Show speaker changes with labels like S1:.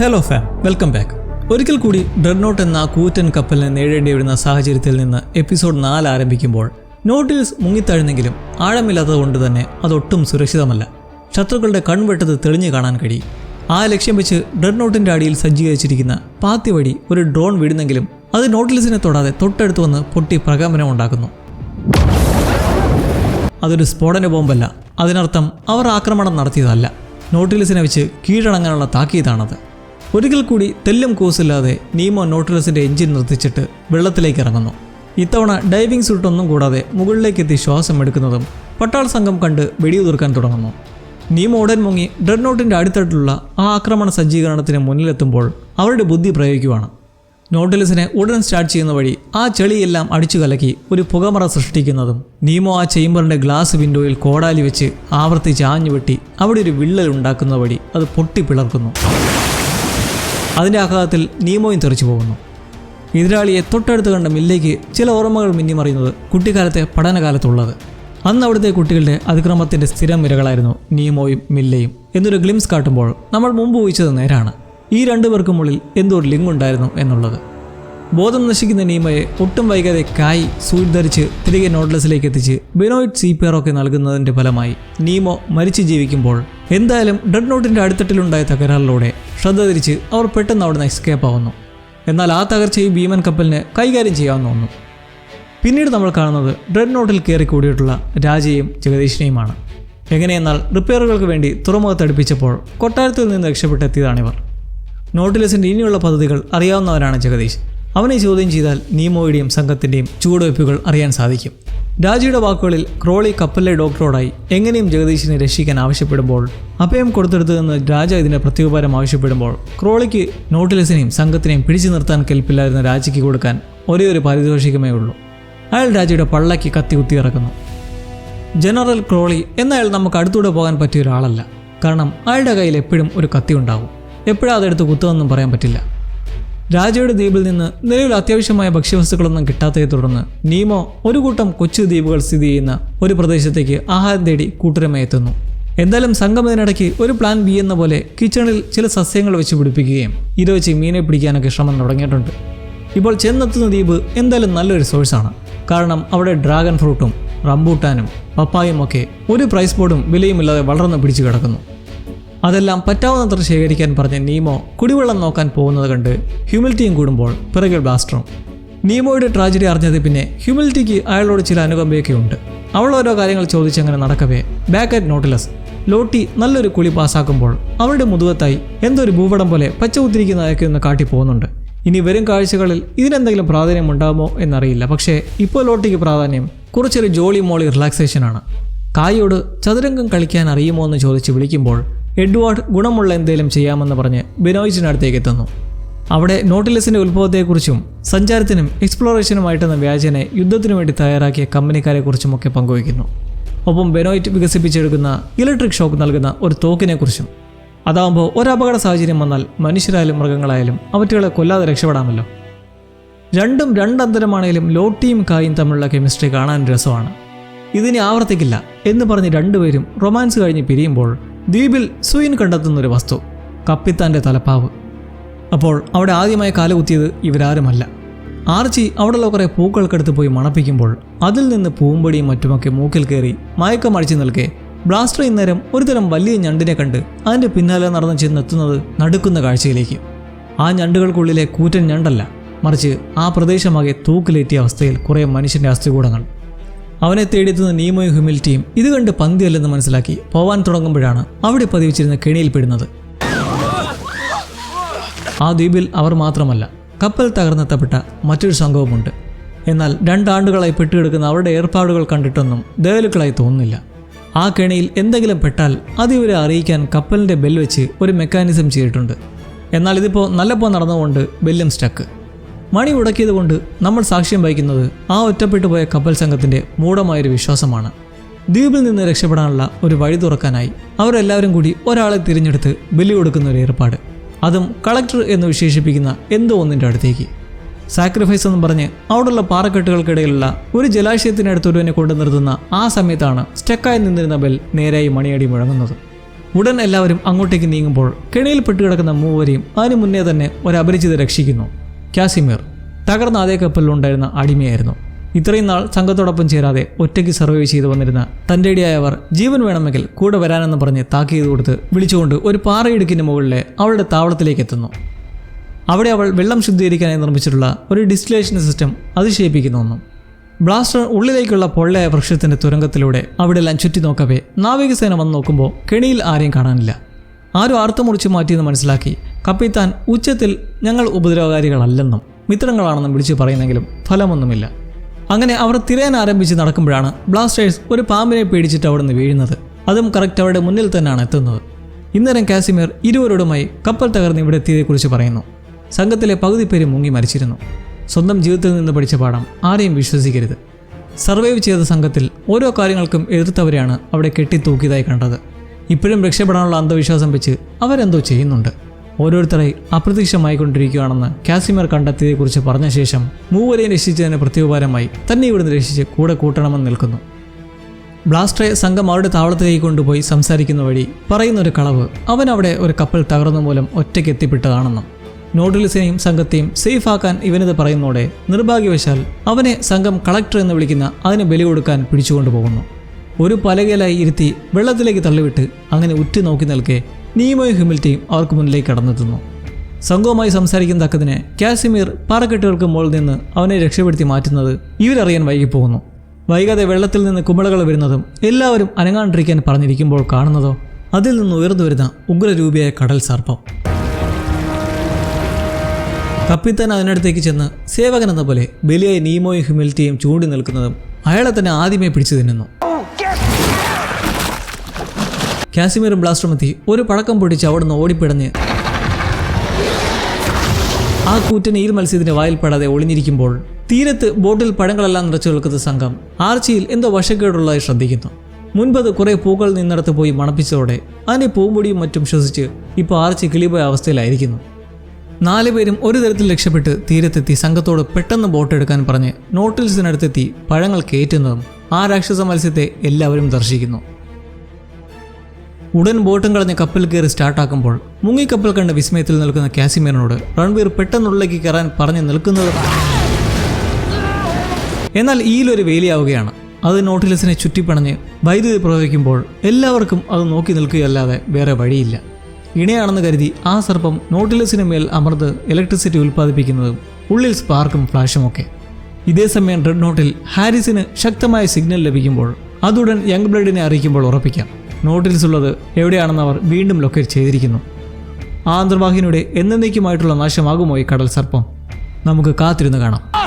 S1: Hello farm welcome back ഒരിക്കൽ കൂടി ഡ്രെഡ്നോട്ട് എന്ന കൂറ്റൻ കപ്പലിനെ നേടേണ്ടി വരുന്ന സാഹചര്യത്തിൽ നിന്ന് എപ്പിസോഡ് നാല് ആരംഭിക്കുമ്പോൾ നോട്ടിൽസ് ആഴമില്ലാത്തത് ആഴമില്ലാത്തതുകൊണ്ട് തന്നെ അതൊട്ടും സുരക്ഷിതമല്ല. ശത്രുക്കളുടെ കൺവെട്ടത് തെളിഞ്ഞു കാണാൻ കഴിയും ആ ലക്ഷ്യം വെച്ച് ഡ്രെഡ്നോട്ടിന്റെ അടിയിൽ സജ്ജീകരിച്ചിരിക്കുന്ന പാത്തി വഴി ഒരു ഡ്രോൺ വിടുന്നെങ്കിലും അത് നോട്ടിൽസിനെ തൊടാതെ തൊട്ടടുത്ത് വന്ന് പൊട്ടി പ്രകമ്പനം ഉണ്ടാക്കുന്നു. അതൊരു സ്ഫോടന ബോംബല്ല. അതിനർത്ഥം അവർ ആക്രമണം നടത്തിയതല്ല. നോട്ടിലസിനെ വെച്ച് കീഴടങ്ങാനുള്ള താക്കീതാണത്. ഒരിക്കൽ കൂടി തെല്ലും കൂസില്ലാതെ നീമോ നോട്ടിലസിന്റെ എഞ്ചിൻ നിർത്തിച്ചിട്ട് വെള്ളത്തിലേക്ക് ഇറങ്ങുന്നു. ഇത്തവണ ഡൈവിംഗ് സൂട്ടൊന്നും കൂടാതെ മുകളിലേക്ക് എത്തി ശ്വാസം എടുക്കുന്നതും പട്ടാൾ സംഘം കണ്ട് വെടിയുതിർക്കാൻ തുടങ്ങുന്നു. നീമോ ഉടൻ മുങ്ങി ഡ്രെഡ്നോട്ടിന്റെ അടിത്തട്ടിലുള്ള ആ ആക്രമണ സജ്ജീകരണത്തിന് മുന്നിലെത്തുമ്പോൾ അവരുടെ ബുദ്ധി പ്രയോഗിക്കുവാണ്. നോട്ടിലസിനെ ഉടൻ സ്റ്റാർട്ട് ചെയ്യുന്ന വഴി ആ ചെളിയെല്ലാം അടിച്ചു കലക്കി ഒരു പുകമറ സൃഷ്ടിക്കുന്നതും നീമോ ആ ചേംബറിന്റെ ഗ്ലാസ് വിൻഡോയിൽ കോടാലി വെച്ച് ആവർത്തിച്ച് ആഞ്ഞു വെട്ടി അവിടെ ഒരു വിള്ളൽ ഉണ്ടാക്കുന്ന വഴി അത് പൊട്ടി പിളർക്കുന്നു അതിന്റെ ആഘാതത്തിൽ നീമോയും തെറിച്ചു പോകുന്നു. എതിരാളിയെ തൊട്ടടുത്ത് കണ്ട മില്ലേക്ക് ചില ഓർമ്മകൾ മിന്നിമറിയുന്നത് കുട്ടിക്കാലത്തെ പഠനകാലത്തുള്ളത്. അന്ന് അവിടുത്തെ കുട്ടികളുടെ അതിക്രമത്തിന്റെ സ്ഥിരം ഇരകളായിരുന്നു നീമോയും മില്ലയും എന്നൊരു ഗ്ലിംസ് കാട്ടുമ്പോൾ നമ്മൾ മുമ്പ് ഊഹിച്ചത് നേരാണ്. ഈ രണ്ടുപേർക്കുമുള്ളിൽ എന്തോ ഒരു ലിങ്ക് ഉണ്ടായിരുന്നു എന്നുള്ളത്. ബോധം നശിക്കുന്ന നീമയെ ഒട്ടും വൈകാതെ കായ് സൂട്ട് ധരിച്ച് തിരികെ നോട്ട്ലെസിലേക്ക് എത്തിച്ച് ബെനോയിഡ് ഒക്കെ നൽകുന്നതിന്റെ ഫലമായി നീമോ മരിച്ചു ജീവിക്കുമ്പോൾ എന്തായാലും ഡെഡ് നോട്ടിന്റെ അടിത്തട്ടിലുണ്ടായ തകരാറിലൂടെ ശ്രദ്ധ തിരിച്ച് അവർ പെട്ടെന്ന് അവിടെ നിന്ന് എസ്കേപ്പ് ആവുന്നു. എന്നാൽ ആ തകർച്ചയും ഭീമൻ കപ്പലിന് കൈകാര്യം ചെയ്യാമെന്ന് തോന്നുന്നു. പിന്നീട് നമ്മൾ കാണുന്നത് ഡ്രെഡ് നോട്ടിൽ കയറി കൂടിയിട്ടുള്ള രാജയും ജഗദീഷിനെയുമാണ് എങ്ങനെയെന്നാൽ റിപ്പയറുകൾക്ക് വേണ്ടി തുറമുഖത്ത് അടുപ്പിച്ചപ്പോൾ കൊട്ടാരത്തിൽ നിന്ന് രക്ഷപ്പെട്ടെത്തിയതാണിവർ. നോട്ടിലസിന്റെ ഇനിയുള്ള പദ്ധതികൾ അറിയാവുന്നവരാണ് ജഗദീഷ് അവനെ ചോദ്യം ചെയ്താൽ നീമോയുടെയും സംഘത്തിന്റെയും ചുവടുവയ്പ്പുകൾ അറിയാൻ സാധിക്കും. രാജിയുടെ വാക്കുകളിൽ ക്രോളി കപ്പലിലെ ഡോക്ടറോടായി എങ്ങനെയും ജഗദീഷിനെ രക്ഷിക്കാൻ ആവശ്യപ്പെടുമ്പോൾ അഭയം കൊടുത്തെടുത്തതെന്ന് രാജ ഇതിന്റെ പ്രത്യുപകാരം ആവശ്യപ്പെടുമ്പോൾ ക്രോളിക്ക് നോട്ടിലസിനെയും സംഘത്തിനെയും പിടിച്ചു നിർത്താൻ കെൽപ്പില്ലായിരുന്ന രാജയ്ക്ക് കൊടുക്കാൻ ഒരേ ഒരു പാരിതോഷികമേ ഉള്ളൂ. അയാൾ രാജയുടെ പള്ളയ്ക്ക് കത്തി കുത്തിയിറക്കുന്നു ജനറൽ ക്രോളി എന്നയാൾ നമുക്ക് അടുത്തൂടെ പോകാൻ പറ്റിയ ഒരാളല്ല. കാരണം അയാളുടെ കയ്യിൽ എപ്പോഴും ഒരു കത്തി ഉണ്ടാവും. എപ്പോഴാ അതെടുത്ത് കുത്തുമെന്നും പറയാൻ പറ്റില്ല. രാജയുടെ ദ്വീപിൽ നിന്ന് നിലവിൽ അത്യാവശ്യമായ ഭക്ഷ്യവസ്തുക്കളൊന്നും കിട്ടാത്തതിനെ തുടർന്ന് നീമോ ഒരു കൂട്ടം കൊച്ചു ദ്വീപുകൾ സ്ഥിതി ചെയ്യുന്ന ഒരു പ്രദേശത്തേക്ക് ആഹാരം തേടി കൂട്ടരമായി എത്തുന്നു. എന്തായാലും സംഘം ഇതിനിടയ്ക്ക് ഒരു പ്ലാൻ ബി എന്ന പോലെ കിച്ചണിൽ ചില സസ്യങ്ങൾ വെച്ച് പിടിപ്പിക്കുകയും ഇത് വെച്ച് മീനെ പിടിക്കാനൊക്കെ ശ്രമം തുടങ്ങിയിട്ടുണ്ട്. ഇപ്പോൾ ചെന്നെത്തുന്ന ദ്വീപ് എന്തായാലും നല്ലൊരു സോഴ്സാണ് കാരണം അവിടെ ഡ്രാഗൺ ഫ്രൂട്ടും റംബൂട്ടാനും പപ്പായും ഒക്കെ ഒരു പ്രൈസ് ബോർഡും വിലയുമില്ലാതെ വളർന്ന് പിടിച്ചു കിടക്കുന്നു. അതെല്ലാം പറ്റാവുന്നത്ര ശേഖരിക്കാൻ പറഞ്ഞ നീമോ കുടിവെള്ളം നോക്കാൻ പോകുന്നത് കണ്ട് ഹ്യൂമിലിറ്റിയും കൂടുമ്പോൾ പിറകിൽ ബ്ലാസ്റ്ററും. നീമോയുടെ ട്രാജഡി അറിഞ്ഞത് പിന്നെ ഹ്യൂമിലിറ്റിക്ക് അയാളോട് ചില അനുകമ്പയൊക്കെ ഉണ്ട്. അവൾ ഓരോ കാര്യങ്ങൾ ചോദിച്ചങ്ങനെ നടക്കവേ ബാക്ക് അറ്റ് നോട്ടിലസ് ലോട്ടി നല്ലൊരു കുളി പാസ്സാക്കുമ്പോൾ അവളുടെ മുതുകത്തായി എന്തൊരു ഭൂപടം പോലെ പച്ച കുത്തിരിക്കുന്ന അയക്കെ ഒന്ന് കാട്ടി പോകുന്നുണ്ട്. ഇനി വരും കാഴ്ചകളിൽ ഇതിനെന്തെങ്കിലും പ്രാധാന്യം ഉണ്ടാകുമോ എന്നറിയില്ല. പക്ഷേ ഇപ്പോൾ ലോട്ടിക്ക് പ്രാധാന്യം കുറച്ചൊരു ജോളി മോളി റിലാക്സേഷനാണ് കായോട് ചതുരംഗം കളിക്കാൻ അറിയുമോ എന്ന് ചോദിച്ച് വിളിക്കുമ്പോൾ എഡ്വാർഡ് ഗുണമുള്ള എന്തെങ്കിലും ചെയ്യാമെന്ന് പറഞ്ഞ് ബിനോയിച്ചിനടുത്തേക്ക് എത്തുന്നു. അവിടെ നോട്ടിലസിന്റെ ഉത്ഭവത്തെക്കുറിച്ചും സഞ്ചാരത്തിനും എക്സ്പ്ലോറേഷനുമായിട്ടെന്ന വ്യാജനെ യുദ്ധത്തിനു വേണ്ടി തയ്യാറാക്കിയ കമ്പനിക്കാരെക്കുറിച്ചുമൊക്കെ പങ്കുവയ്ക്കുന്നു. ഒപ്പം ബെനോയിറ്റ് വികസിപ്പിച്ചെടുക്കുന്ന ഇലക്ട്രിക് ഷോക്ക് നൽകുന്ന ഒരു തോക്കിനെക്കുറിച്ചും. അതാവുമ്പോൾ ഒരു അപകട സാഹചര്യം വന്നാൽ മനുഷ്യരായാലും മൃഗങ്ങളായാലും അവറ്റുകളെ കൊല്ലാതെ രക്ഷപ്പെടാമല്ലോ. രണ്ടും രണ്ടന്തരമാണെങ്കിലും ലോട്ടിയും കായും തമ്മിലുള്ള കെമിസ്ട്രി കാണാൻ രസമാണ്. ഇതിനെ ആവർത്തിക്കില്ല എന്ന് പറഞ്ഞ് രണ്ടുപേരും റൊമാൻസ് കഴിഞ്ഞ് പിരിയുമ്പോൾ ദ്വീപിൽ സുയിൻ കണ്ടെത്തുന്നൊരു വസ്തു കപ്പിത്താന്റെ തലപ്പാവ്. അപ്പോൾ അവിടെ ആദ്യമായി കാലുകുത്തിയത് ഇവരാരുമല്ല. ആർച്ചി അവിടെയുള്ള കുറേ പൂക്കൾക്കടുത്ത് പോയി മണപ്പിക്കുമ്പോൾ അതിൽ നിന്ന് പൂമ്പടിയും മറ്റുമൊക്കെ മൂക്കിൽ കയറി മയക്കം അടിച്ചു നിൽക്കെ ബ്ലാസ്റ്റർ ഇന്നേരം ഒരുതരം വലിയ ഞണ്ടിനെ കണ്ട് അതിന്റെ പിന്നാലെ നടന്നു ചെന്നെത്തുന്നത് നടുക്കുന്ന കാഴ്ചയിലേക്ക്. ആ ഞണ്ടുകൾക്കുള്ളിലെ കൂറ്റൻ ഞണ്ടല്ല മറിച്ച് ആ പ്രദേശമാകെ തൂക്കിലേറ്റിയ അവസ്ഥയിൽ കുറേ മനുഷ്യന്റെ അസ്ഥികൂടങ്ങൾ. അവനെ തേടിയെത്തുന്ന നീമോയും ഹ്യൂമിലിറ്റിയും ഇത് കണ്ട് പന്തിയല്ലെന്ന് മനസ്സിലാക്കി പോവാൻ തുടങ്ങുമ്പോഴാണ് അവിടെ പതിവിച്ചിരുന്ന കെണിയിൽ പെടുന്നത്. ആ ദ്വീപിൽ അവർ മാത്രമല്ല കപ്പൽ തകർന്നെത്തപ്പെട്ട മറ്റൊരു സംഘവുമുണ്ട്. എന്നാൽ രണ്ടാണ്ടുകളായി പെട്ടുകിടക്കുന്ന അവരുടെ ഏർപ്പാടുകൾ കണ്ടിട്ടൊന്നും ദയലുക്കളായി തോന്നുന്നില്ല. ആ കെണിയിൽ എന്തെങ്കിലും പെട്ടാൽ അത് ഇവരെ അറിയിക്കാൻ കപ്പലിന്റെ ബെൽ വെച്ച് ഒരു മെക്കാനിസം ചെയ്തിട്ടുണ്ട്. എന്നാൽ ഇതിപ്പോൾ നല്ലപ്പോൾ നടന്നുകൊണ്ട് ബെല്ലും സ്റ്റക്ക്. മണി മുടക്കിയത് കൊണ്ട് നമ്മൾ സാക്ഷ്യം വഹിക്കുന്നത് ആ ഒറ്റപ്പെട്ടു പോയ കപ്പൽ സംഘത്തിന്റെ മൂഢമായൊരു വിശ്വാസമാണ്. ദ്വീപിൽ നിന്ന് രക്ഷപ്പെടാനുള്ള ഒരു വഴി തുറക്കാനായി അവരെല്ലാവരും കൂടി ഒരാളെ തിരഞ്ഞെടുത്ത് ബലി കൊടുക്കുന്ന ഒരു ഏർപ്പാട്. അതും കളക്ടർ എന്ന് വിശേഷിപ്പിക്കുന്ന എന്തോ ഒന്നിന്റെ അടുത്തേക്ക്. സാക്രിഫൈസ് എന്ന് പറഞ്ഞ് അവിടെയുള്ള പാറക്കെട്ടുകൾക്കിടയിലുള്ള ഒരു ജലാശയത്തിനടുത്തൊരുവനെ കൊണ്ടു നിർത്തുന്ന ആ സമയത്താണ് സ്റ്റക്കായി നിന്നിരുന്ന ബെൽ നേരായി മണിയടി മുഴങ്ങുന്നത്. ഉടൻ എല്ലാവരും അങ്ങോട്ടേക്ക് നീങ്ങുമ്പോൾ കെണിയിൽ പെട്ടുകിടക്കുന്ന മൂവരെയും അതിനു മുന്നേ തന്നെ ഒരു അപരിചിത രക്ഷിക്കുന്നു. കാസിമിർ തകർന്ന അതേ കപ്പലിലുണ്ടായിരുന്ന അടിമയായിരുന്നു. ഇത്രയും നാൾ സംഘത്തോടൊപ്പം ചേരാതെ ഒറ്റയ്ക്ക് സർവൈവ് ചെയ്തു വന്നിരുന്ന തന്റെ ഇടയായവർ ജീവൻ വേണമെങ്കിൽ കൂടെ വരാനെന്ന് പറഞ്ഞ് താക്കീത് കൊടുത്ത് വിളിച്ചുകൊണ്ട് ഒരു പാറയിടുക്കിന്റെ മുകളിലെ അവളുടെ താവളത്തിലേക്ക് എത്തുന്നു. അവിടെ അവൾ വെള്ളം ശുദ്ധീകരിക്കാനായി നിർമ്മിച്ചിട്ടുള്ള ഒരു ഡിസ്റ്റിലേഷൻ സിസ്റ്റം അതിശയിപ്പിക്കുന്ന ഒന്നും ബ്ലാസ്റ്റർ ഉള്ളിലേക്കുള്ള പൊള്ളയായ വൃക്ഷത്തിന്റെ തുരങ്കത്തിലൂടെ അവിടെല്ലാം ചുറ്റി നോക്കവേ നാവികസേന വന്ന് നോക്കുമ്പോൾ കെണിയിൽ ആരെയും കാണാനില്ല. ആരും അർത്ഥം മുറിച്ച് മാറ്റിയെന്ന് മനസ്സിലാക്കി കപ്പിത്താൻ ഉച്ചത്തിൽ ഞങ്ങൾ ഉപദ്രവകാരികളല്ലെന്നും മിത്രങ്ങളാണെന്നും വിളിച്ചു പറയുന്നെങ്കിലും ഫലമൊന്നുമില്ല. അങ്ങനെ അവർ തിരയാൻ ആരംഭിച്ച് നടക്കുമ്പോഴാണ് ബ്ലാസ്റ്റേഴ്സ് ഒരു പാമ്പിനെ പേടിച്ചിട്ട് അവിടെ നിന്ന് വീഴുന്നത്. അതും കറക്റ്റ് അവരുടെ മുന്നിൽ തന്നെയാണ് എത്തുന്നത്. ഇന്നേരം കാസിമിർ ഇരുവരോടുമായി കപ്പൽ തകർന്ന് ഇവിടെ എത്തിയതേക്കുറിച്ച് പറയുന്നു. സംഘത്തിലെ പകുതി പേര് മുങ്ങി മരിച്ചിരുന്നു. സ്വന്തം ജീവിതത്തിൽ നിന്ന് പഠിച്ച പാഠം ആരെയും വിശ്വസിക്കരുത്. സർവൈവ് ചെയ്ത സംഘത്തിൽ ഓരോ കാര്യങ്ങൾക്കും എതിർത്തവരെയാണ് അവിടെ കെട്ടിത്തൂക്കിയതായി കണ്ടത്. ഇപ്പോഴും രക്ഷപ്പെടാനുള്ള അന്ധവിശ്വാസം വെച്ച് അവരെന്തോ ചെയ്യുന്നുണ്ട്. ഓരോരുത്തരായി അപ്രത്യക്ഷമായിക്കൊണ്ടിരിക്കുകയാണെന്ന് കാസിമർ കണ്ടെത്തിയതെക്കുറിച്ച് പറഞ്ഞ ശേഷം മൂവരെയും രക്ഷിച്ചതിന് പ്രത്യുപകാരമായി തന്നെ ഇവിടുന്ന് രക്ഷിച്ച് കൂടെ കൂട്ടണമെന്ന് നിൽക്കുന്നു. ബ്ലാസ്റ്ററെ സംഘം അവരുടെ താവളത്തിലേക്ക് കൊണ്ടുപോയി സംസാരിക്കുന്ന വഴി പറയുന്ന ഒരു കളവ് അവൻ അവിടെ ഒരു കപ്പൽ തകർന്ന മൂലം ഒറ്റയ്ക്ക് എത്തിപ്പെട്ടതാണെന്നും നോട്ടിലിസിനെയും സംഘത്തെയും സേഫ് ആക്കാൻ ഇവനിത് പറയുന്നതോടെ നിർഭാഗ്യവശാൽ അവനെ സംഘം കളക്ടർ എന്ന് വിളിക്കുന്ന അതിന് ബലി കൊടുക്കാൻ പിടിച്ചുകൊണ്ടുപോകുന്നു. ഒരു പലകയിലായി ഇരുത്തി വെള്ളത്തിലേക്ക് തള്ളിവിട്ട് അങ്ങനെ ഉറ്റുനോക്കി നിൽക്കെ നീമോയും ഹ്യൂമിലിറ്റിയും അവർക്ക് മുന്നിലേക്ക് കടന്നെത്തുന്നു. സംഘവുമായി സംസാരിക്കുന്ന തക്കതിന് കാസിമീർ പാറക്കെട്ടുകൾക്ക് മുകളിൽ നിന്ന് അവനെ രക്ഷപ്പെടുത്തി മാറ്റുന്നത് ഇവരറിയാൻ വൈകിപ്പോകുന്നു. വൈകാതെ വെള്ളത്തിൽ നിന്ന് കുമിളകൾ വരുന്നതും എല്ലാവരും അനങ്ങാണ്ടിരിക്കാൻ പറഞ്ഞിരിക്കുമ്പോൾ കാണുന്നതോ അതിൽ നിന്ന് ഉയർന്നു വരുന്ന ഉഗ്രരൂപിയായ കടൽ സർപ്പം. കപ്പിത്താൻ അതിനടുത്തേക്ക് ചെന്ന് സേവകൻ എന്ന പോലെ ബലിയായി നീമോയും ഹ്യൂമിലിറ്റിയും ചൂണ്ടി നിൽക്കുന്നതും അയാളെ തന്നെ ആദ്യമേ പിടിച്ചു തിന്നുന്നു. കാസിമീറും ബ്ലാസ്റ്ററും എത്തി. ഒരു പടക്കം പൊടിച്ച് അവിടുന്ന് ഓടിപ്പിടഞ്ഞ്. ആ കൂറ്റൻ ഈൽ മത്സ്യത്തിന്റെ വായിൽ പെടാതെ ഒളിഞ്ഞിരിക്കുമ്പോൾ തീരത്ത് ബോട്ടിൽ പഴങ്ങളെല്ലാം നിറച്ചു നിൽക്കുന്ന സംഘം ആർച്ചിയിൽ എന്തോ വശക്കേടുള്ളതായി ശ്രദ്ധിക്കുന്നു. മുൻപത് കുറെ പൂക്കൾ നിന്നിടത്ത് പോയി മണപ്പിച്ചതോടെ അതിന്റെ പൂമ്പൊടിയും മറ്റും ശ്വസിച്ച് ഇപ്പോൾ ആർച്ചി കിളിപോയ അവസ്ഥയിലായിരിക്കുന്നു. നാലുപേരും ഒരു തരത്തിൽ രക്ഷപ്പെട്ട് തീരത്തെത്തി സംഘത്തോട് പെട്ടെന്ന് ബോട്ട് എടുക്കാൻ പറഞ്ഞ് നോട്ടിൽസിനടുത്തെത്തി പഴങ്ങൾ കയറ്റുന്നതും ആ രാക്ഷസ മത്സ്യത്തെ എല്ലാവരും ദർശിക്കുന്നു. ഉടൻ ബോട്ടും കളഞ്ഞ് കപ്പൽ കയറി സ്റ്റാർട്ടാക്കുമ്പോൾ മുങ്ങിക്കപ്പൽ കണ്ട വിസ്മയത്തിൽ നിൽക്കുന്ന കാസിമീറിനോട് റൺവീർ പെട്ടെന്നുള്ളിലേക്ക് കയറാൻ പറഞ്ഞു നിൽക്കുന്നത് എന്നാൽ ഈയിലൊരു വേലിയാവുകയാണ്. അത് നോട്ടിലസിനെ ചുറ്റിപ്പണഞ്ഞ് വൈദ്യുതി പ്രവഹിക്കുമ്പോൾ എല്ലാവർക്കും അത് നോക്കി നിൽക്കുകയല്ലാതെ വേറെ വഴിയില്ല. ഇണയാണെന്ന് കരുതി ആ സർപ്പം നോട്ടിലസിന് മേൽ അമർന്ന് ഇലക്ട്രിസിറ്റി ഉൽപ്പാദിപ്പിക്കുന്നതും ഉള്ളിൽ സ്പാർക്കും ഫ്ലാഷും ഒക്കെ. ഇതേ സമയം റെഡ് നോട്ടിൽ ഹാരിസിന് ശക്തമായ സിഗ്നൽ ലഭിക്കുമ്പോൾ അതുടൻ യങ് ബ്ലഡിനെ അറിയിക്കുമ്പോൾ ഉറപ്പിക്കാം. നോട്ടിൽസ് ഉള്ളത് എവിടെയാണെന്ന് അവർ വീണ്ടും ലൊക്കേറ്റ് ചെയ്തിരിക്കുന്നു. ആന്തർവാഹിനിയുടെ എന്നേക്കുമായിട്ടുള്ള നാശമാകുമോ ഈ കടൽ സർപ്പം നമുക്ക് കാത്തിരുന്ന് കാണാം.